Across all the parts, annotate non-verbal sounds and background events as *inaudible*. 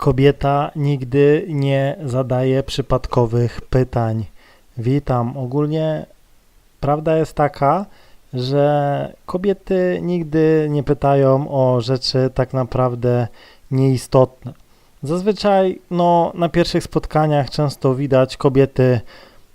Kobieta nigdy nie zadaje przypadkowych pytań. Witam. Ogólnie prawda jest taka, że kobiety nigdy nie pytają o rzeczy tak naprawdę nieistotne. Zazwyczaj no, na pierwszych spotkaniach często widać kobiety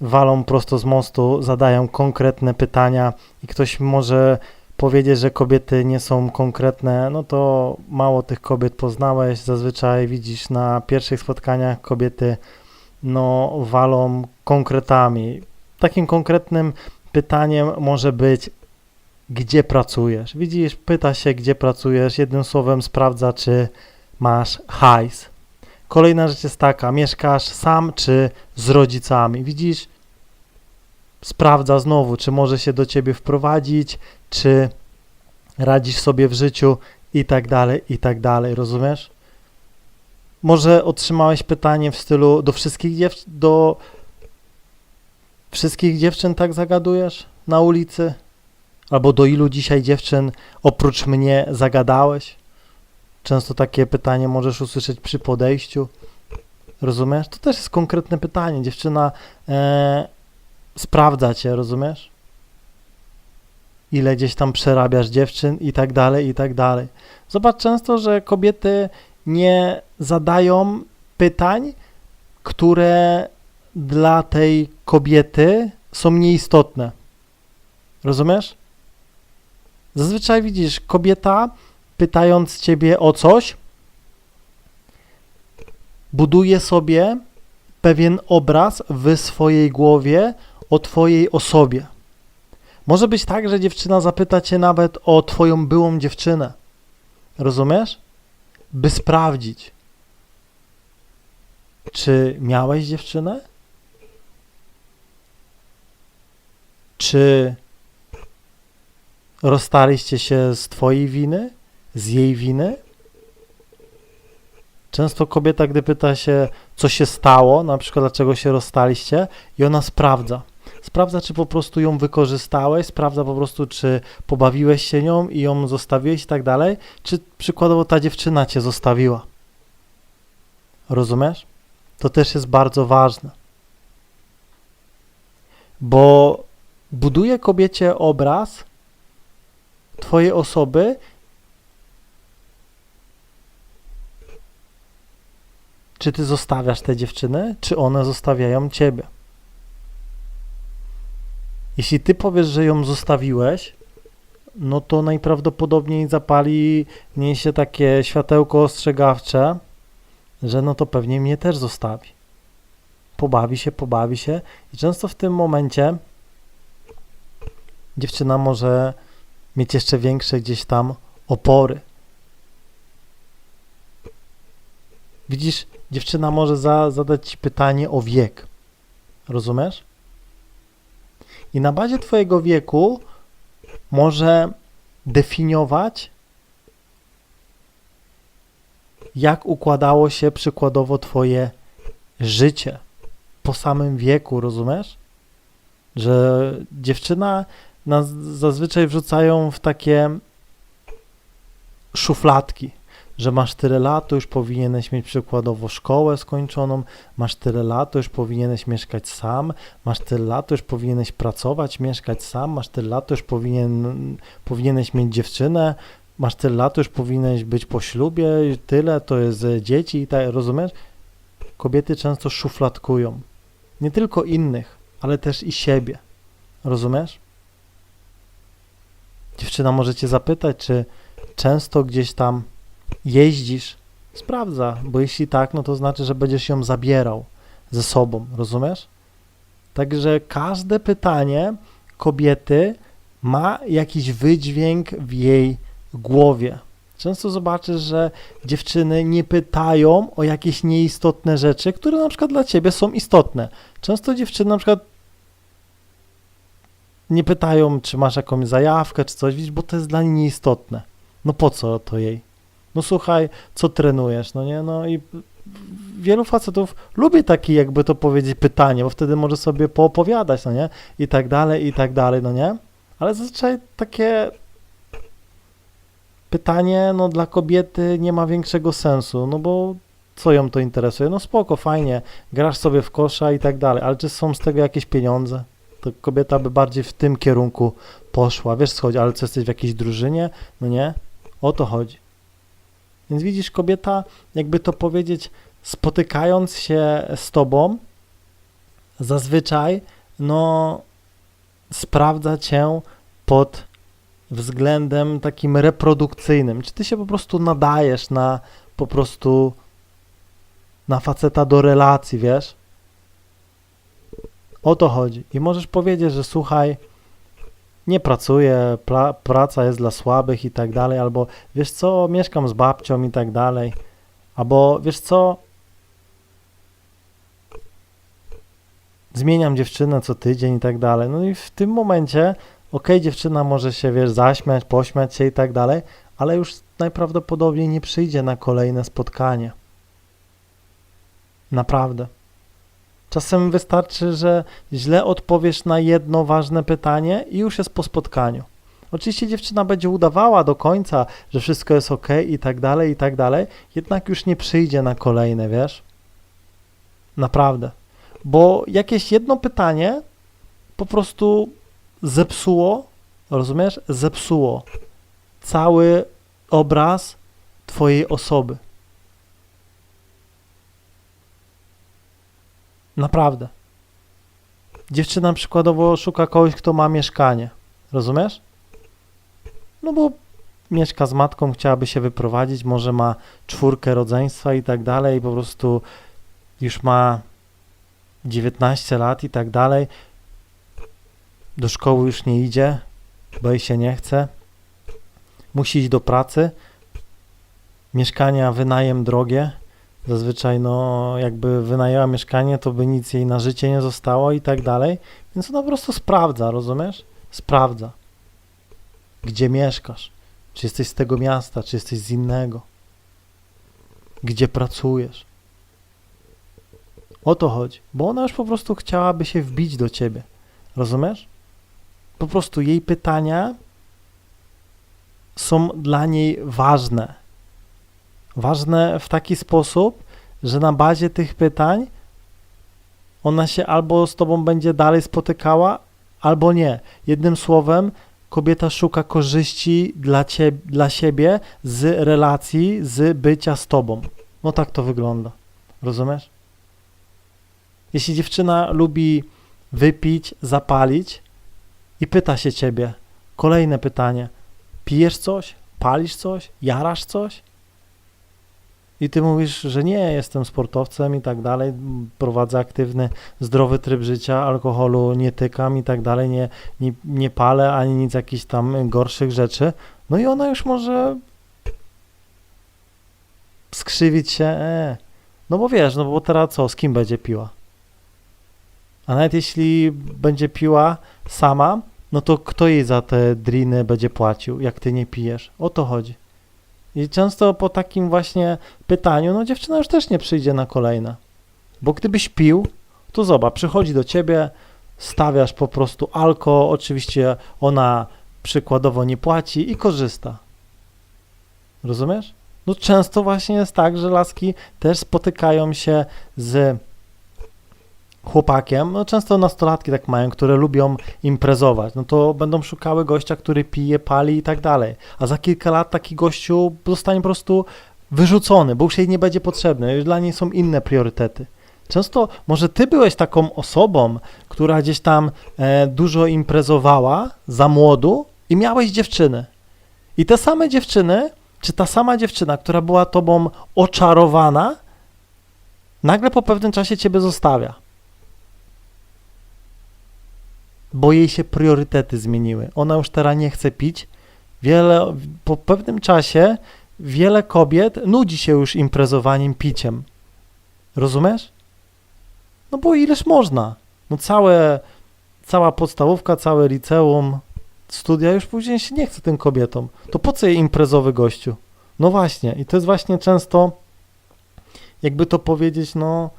walą prosto z mostu, zadają konkretne pytania i ktoś może powiedzieć, że kobiety nie są konkretne, no to mało tych kobiet poznałeś. Zazwyczaj widzisz na pierwszych spotkaniach kobiety no, walą konkretami. Takim konkretnym pytaniem może być, gdzie pracujesz. Widzisz, pyta się, gdzie pracujesz, jednym słowem sprawdza, czy masz hajs. Kolejna rzecz jest taka, mieszkasz sam czy z rodzicami. Widzisz, sprawdza znowu, czy może się do ciebie wprowadzić, czy radzisz sobie w życiu i tak dalej, i tak dalej, rozumiesz? Może otrzymałeś pytanie w stylu do wszystkich dziew- do wszystkich dziewczyn tak zagadujesz na ulicy? Albo do ilu dzisiaj dziewczyn oprócz mnie zagadałeś? Często takie pytanie możesz usłyszeć przy podejściu. Rozumiesz? To też jest konkretne pytanie. Dziewczyna e, sprawdza cię, rozumiesz? Ile gdzieś tam przerabiasz dziewczyn i tak dalej, i tak dalej. Zobacz często, że kobiety nie zadają pytań, które dla tej kobiety są nieistotne. Rozumiesz? Zazwyczaj widzisz, kobieta pytając ciebie o coś, buduje sobie pewien obraz w swojej głowie o twojej osobie. Może być tak, że dziewczyna zapyta cię nawet o twoją byłą dziewczynę. Rozumiesz? By sprawdzić, czy miałeś dziewczynę? Czy rozstaliście się z twojej winy? Z jej winy? Często kobieta, gdy pyta się, co się stało, na przykład dlaczego się rozstaliście, i ona sprawdza. Sprawdza, czy po prostu ją wykorzystałeś, sprawdza po prostu, czy pobawiłeś się nią i ją zostawiłeś i tak dalej, czy przykładowo ta dziewczyna cię zostawiła. Rozumiesz? To też jest bardzo ważne. Bo buduje kobiecie obraz twojej osoby czy ty zostawiasz te dziewczyny, czy one zostawiają ciebie. Jeśli ty powiesz, że ją zostawiłeś, no to najprawdopodobniej zapali w niej się takie światełko ostrzegawcze, że no to pewnie mnie też zostawi. Pobawi się, pobawi się i często w tym momencie dziewczyna może mieć jeszcze większe gdzieś tam opory. Widzisz, dziewczyna może za, zadać ci pytanie o wiek. Rozumiesz? I na bazie twojego wieku może definiować, jak układało się przykładowo twoje życie po samym wieku, rozumiesz? Że dziewczyna nas zazwyczaj wrzucają w takie szufladki, że masz tyle lat, to już powinieneś mieć przykładowo szkołę skończoną, masz tyle lat, to już powinieneś mieszkać sam, masz tyle lat, to już powinieneś pracować, mieszkać sam, masz tyle lat, to już powinien, powinieneś mieć dziewczynę, masz tyle lat, to już powinieneś być po ślubie, tyle, to jest e, dzieci i tak, rozumiesz? Kobiety często szufladkują. Nie tylko innych, ale też i siebie. Rozumiesz? Dziewczyna może cię zapytać, czy często gdzieś tam jeździsz, sprawdza, bo jeśli tak, no to znaczy, że będziesz ją zabierał ze sobą, rozumiesz? Także każde pytanie kobiety ma jakiś wydźwięk w jej głowie. Często zobaczysz, że dziewczyny nie pytają o jakieś nieistotne rzeczy, które na przykład dla ciebie są istotne. Często dziewczyny na przykład nie pytają, czy masz jakąś zajawkę, czy coś, widzisz, bo to jest dla niej nieistotne. No po co to jej? No słuchaj, co trenujesz, no nie? No i wielu facetów lubi takie, jakby to powiedzieć, pytanie, bo wtedy może sobie poopowiadać, no nie? I tak dalej, i tak dalej, no nie? Ale zazwyczaj takie pytanie, no dla kobiety nie ma większego sensu, no bo co ją to interesuje? No spoko, fajnie, grasz sobie w kosza i tak dalej, ale czy są z tego jakieś pieniądze? To kobieta by bardziej w tym kierunku poszła. Wiesz co chodzi, ale co jesteś w jakiejś drużynie? No nie? O to chodzi. Więc widzisz, kobieta, jakby to powiedzieć, spotykając się z tobą, zazwyczaj, no, sprawdza cię pod względem takim reprodukcyjnym. Czy ty się po prostu nadajesz na po prostu na faceta do relacji, wiesz? O to chodzi. I możesz powiedzieć, że słuchaj, nie pracuję, pra, praca jest dla słabych i tak dalej, albo wiesz co, mieszkam z babcią i tak dalej, albo wiesz co, zmieniam dziewczynę co tydzień i tak dalej. No i w tym momencie, okej, dziewczyna może się, wiesz, zaśmiać, pośmiać się i tak dalej, ale już najprawdopodobniej nie przyjdzie na kolejne spotkanie. Naprawdę. Czasem wystarczy, że źle odpowiesz na jedno ważne pytanie i już jest po spotkaniu. Oczywiście dziewczyna będzie udawała do końca, że wszystko jest ok i tak dalej, i tak dalej, jednak już nie przyjdzie na kolejne, wiesz? Naprawdę. Bo jakieś jedno pytanie po prostu zepsuło, rozumiesz? Zepsuło cały obraz Twojej osoby. Naprawdę. Dziewczyna przykładowo szuka kogoś, kto ma mieszkanie. Rozumiesz? No bo mieszka z matką, chciałaby się wyprowadzić, może ma czwórkę rodzeństwa i tak dalej, po prostu już ma 19 lat i tak dalej. Do szkoły już nie idzie, bo jej się nie chce. Musi iść do pracy. Mieszkania, wynajem drogie. Zazwyczaj, no, jakby wynajęła mieszkanie, to by nic jej na życie nie zostało i tak dalej. Więc ona po prostu sprawdza, rozumiesz? Sprawdza. Gdzie mieszkasz? Czy jesteś z tego miasta, czy jesteś z innego? Gdzie pracujesz? O to chodzi, bo ona już po prostu chciałaby się wbić do ciebie. Rozumiesz? Po prostu jej pytania są dla niej ważne. Ważne w taki sposób, że na bazie tych pytań ona się albo z tobą będzie dalej spotykała, albo nie. Jednym słowem, kobieta szuka korzyści dla, cie, dla siebie z relacji, z bycia z tobą. No tak to wygląda. Rozumiesz? Jeśli dziewczyna lubi wypić, zapalić i pyta się ciebie, kolejne pytanie, pijesz coś, palisz coś, jarasz coś? I ty mówisz, że nie, jestem sportowcem i tak dalej, prowadzę aktywny, zdrowy tryb życia, alkoholu nie tykam i tak dalej, nie, nie, nie palę ani nic jakichś tam gorszych rzeczy. No i ona już może skrzywić się, e, no bo wiesz, no bo teraz co, z kim będzie piła? A nawet jeśli będzie piła sama, no to kto jej za te driny będzie płacił, jak ty nie pijesz? O to chodzi. I często po takim właśnie pytaniu, no dziewczyna już też nie przyjdzie na kolejne. Bo gdybyś pił, to zobacz, przychodzi do ciebie, stawiasz po prostu alko, oczywiście ona przykładowo nie płaci i korzysta. Rozumiesz? No często właśnie jest tak, że laski też spotykają się z chłopakiem, no często nastolatki tak mają, które lubią imprezować, no to będą szukały gościa, który pije, pali i tak dalej. A za kilka lat taki gościu zostanie po prostu wyrzucony, bo już jej nie będzie potrzebny, już dla niej są inne priorytety. Często może ty byłeś taką osobą, która gdzieś tam e, dużo imprezowała za młodu i miałeś dziewczyny. I te same dziewczyny, czy ta sama dziewczyna, która była tobą oczarowana, nagle po pewnym czasie ciebie zostawia bo jej się priorytety zmieniły. Ona już teraz nie chce pić. Wiele, po pewnym czasie wiele kobiet nudzi się już imprezowaniem, piciem. Rozumiesz? No bo ileż można. No całe, cała podstawówka, całe liceum, studia już później się nie chce tym kobietom. To po co jej imprezowy gościu? No właśnie. I to jest właśnie często, jakby to powiedzieć, no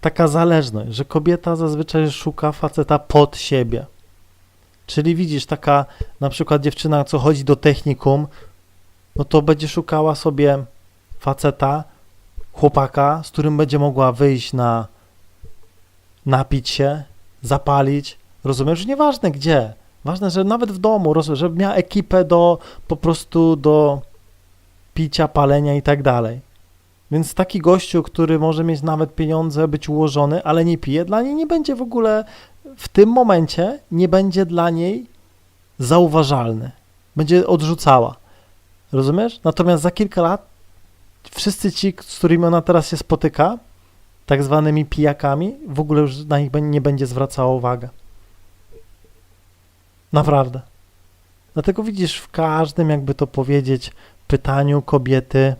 taka zależność, że kobieta zazwyczaj szuka faceta pod siebie. Czyli widzisz, taka na przykład dziewczyna, co chodzi do technikum, no to będzie szukała sobie faceta chłopaka, z którym będzie mogła wyjść na napić się, zapalić, rozumiesz? Nieważne gdzie. Ważne, że nawet w domu, żeby miała ekipę do po prostu do picia, palenia i tak dalej. Więc taki gościu, który może mieć nawet pieniądze, być ułożony, ale nie pije, dla niej nie będzie w ogóle w tym momencie nie będzie dla niej zauważalny. Będzie odrzucała. Rozumiesz? Natomiast za kilka lat wszyscy ci, z którymi ona teraz się spotyka, tak zwanymi pijakami, w ogóle już na nich nie będzie zwracała uwagi. Naprawdę. Dlatego widzisz, w każdym, jakby to powiedzieć, pytaniu kobiety,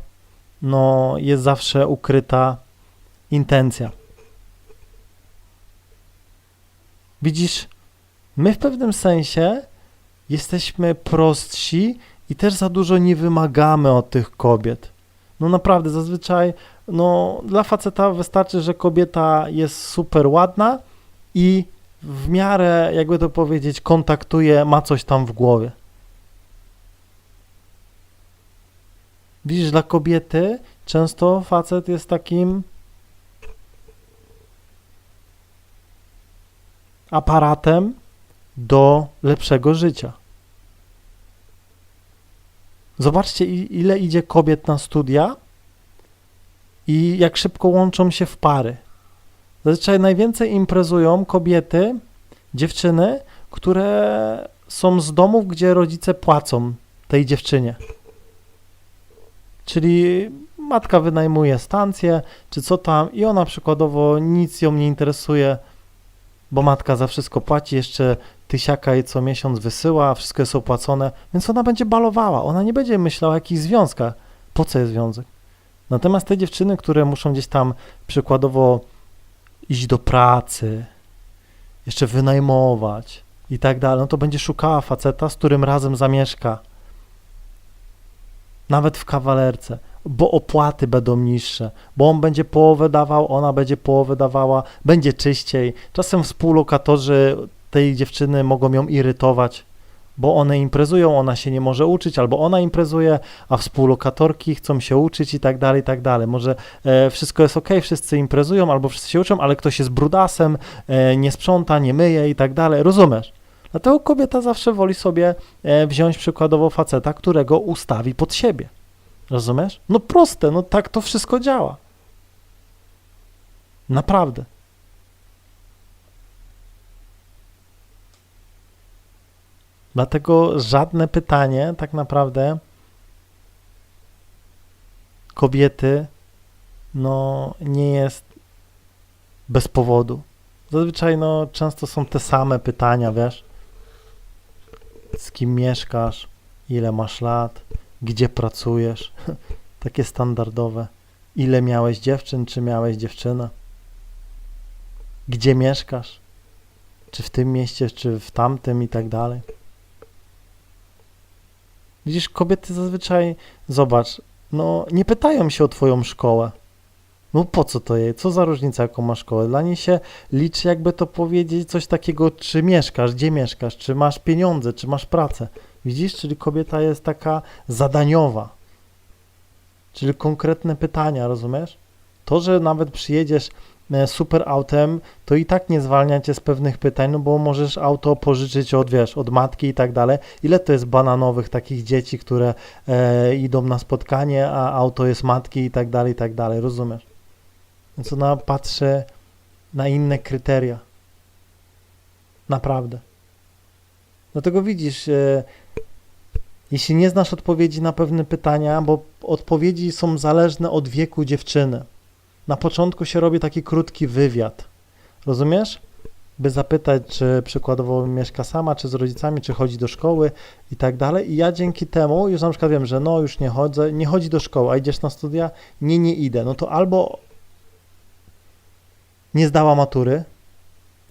no jest zawsze ukryta intencja. Widzisz, my w pewnym sensie jesteśmy prostsi i też za dużo nie wymagamy od tych kobiet. No naprawdę, zazwyczaj, no dla faceta wystarczy, że kobieta jest super ładna i w miarę, jakby to powiedzieć, kontaktuje, ma coś tam w głowie. Widzisz, dla kobiety często facet jest takim aparatem do lepszego życia. Zobaczcie, ile idzie kobiet na studia i jak szybko łączą się w pary. Zazwyczaj najwięcej imprezują kobiety, dziewczyny, które są z domów, gdzie rodzice płacą tej dziewczynie. Czyli matka wynajmuje stację, czy co tam, i ona przykładowo nic ją nie interesuje, bo matka za wszystko płaci, jeszcze tysiaka jej co miesiąc wysyła, wszystko jest opłacone, więc ona będzie balowała, ona nie będzie myślała o jakichś związkach. Po co jest związek? Natomiast te dziewczyny, które muszą gdzieś tam przykładowo iść do pracy, jeszcze wynajmować i tak dalej, no to będzie szukała faceta, z którym razem zamieszka. Nawet w kawalerce, bo opłaty będą niższe, bo on będzie połowę dawał, ona będzie połowę dawała, będzie czyściej. Czasem współlokatorzy tej dziewczyny mogą ją irytować, bo one imprezują, ona się nie może uczyć, albo ona imprezuje, a współlokatorki chcą się uczyć i tak dalej, i tak dalej. Może e, wszystko jest ok, wszyscy imprezują, albo wszyscy się uczą, ale ktoś jest brudasem, e, nie sprząta, nie myje i tak dalej. Rozumiesz? Dlatego kobieta zawsze woli sobie e, wziąć przykładowo faceta, którego ustawi pod siebie. Rozumiesz? No proste, no tak to wszystko działa. Naprawdę. Dlatego żadne pytanie tak naprawdę kobiety no nie jest bez powodu. Zazwyczaj no często są te same pytania, wiesz? Z kim mieszkasz? Ile masz lat? Gdzie pracujesz? *laughs* Takie standardowe. Ile miałeś dziewczyn, czy miałeś dziewczynę? Gdzie mieszkasz? Czy w tym mieście, czy w tamtym i tak dalej. Widzisz, kobiety zazwyczaj, zobacz, no nie pytają się o twoją szkołę. No po co to jej? Co za różnica, jaką masz szkołę? Dla niej się liczy, jakby to powiedzieć, coś takiego, czy mieszkasz, gdzie mieszkasz, czy masz pieniądze, czy masz pracę. Widzisz, czyli kobieta jest taka zadaniowa. Czyli konkretne pytania, rozumiesz? To, że nawet przyjedziesz e, super autem, to i tak nie zwalnia cię z pewnych pytań, no bo możesz auto pożyczyć od, wiesz, od matki i tak dalej. Ile to jest bananowych takich dzieci, które e, idą na spotkanie, a auto jest matki i tak dalej, i tak dalej, rozumiesz? Więc ona patrzy na inne kryteria. Naprawdę. Dlatego widzisz, e, jeśli nie znasz odpowiedzi na pewne pytania, bo odpowiedzi są zależne od wieku dziewczyny. Na początku się robi taki krótki wywiad. Rozumiesz? By zapytać, czy przykładowo mieszka sama, czy z rodzicami, czy chodzi do szkoły i tak dalej. I ja dzięki temu już na przykład wiem, że no już nie chodzę, nie chodzi do szkoły, a idziesz na studia? Nie, nie idę. No to albo nie zdała matury,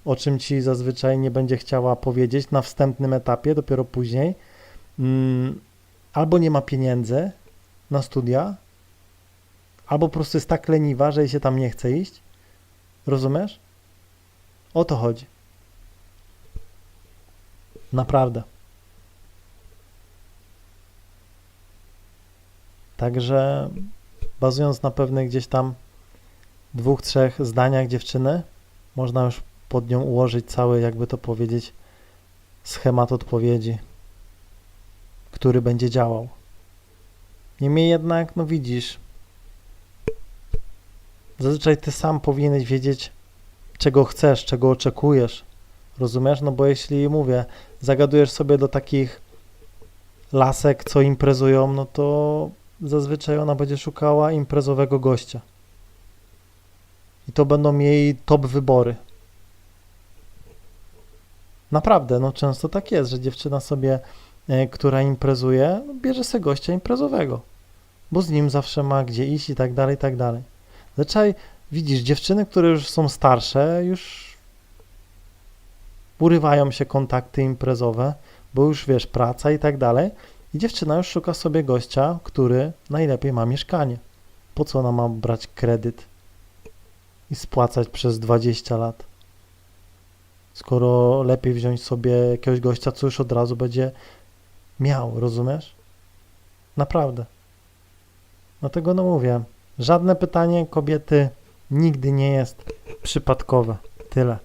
o czym ci zazwyczaj nie będzie chciała powiedzieć na wstępnym etapie, dopiero później, albo nie ma pieniędzy na studia, albo po prostu jest tak leniwa, że jej się tam nie chce iść. Rozumiesz? O to chodzi. Naprawdę. Także bazując na pewnych gdzieś tam dwóch, trzech zdaniach dziewczyny, można już pod nią ułożyć cały, jakby to powiedzieć, schemat odpowiedzi, który będzie działał. Niemniej jednak, no widzisz, zazwyczaj ty sam powinieneś wiedzieć, czego chcesz, czego oczekujesz. Rozumiesz? No bo jeśli mówię, zagadujesz sobie do takich lasek, co imprezują, no to zazwyczaj ona będzie szukała imprezowego gościa. I to będą jej top wybory. Naprawdę, no często tak jest, że dziewczyna sobie, która imprezuje, no, bierze sobie gościa imprezowego, bo z nim zawsze ma gdzie iść i tak dalej, i tak dalej. Zazwyczaj widzisz, dziewczyny, które już są starsze, już urywają się kontakty imprezowe, bo już wiesz, praca i tak dalej. I dziewczyna już szuka sobie gościa, który najlepiej ma mieszkanie. Po co ona ma brać kredyt i spłacać przez 20 lat? Skoro lepiej wziąć sobie jakiegoś gościa, co już od razu będzie miał, rozumiesz? Naprawdę. Dlatego no mówię, żadne pytanie kobiety nigdy nie jest przypadkowe. Tyle.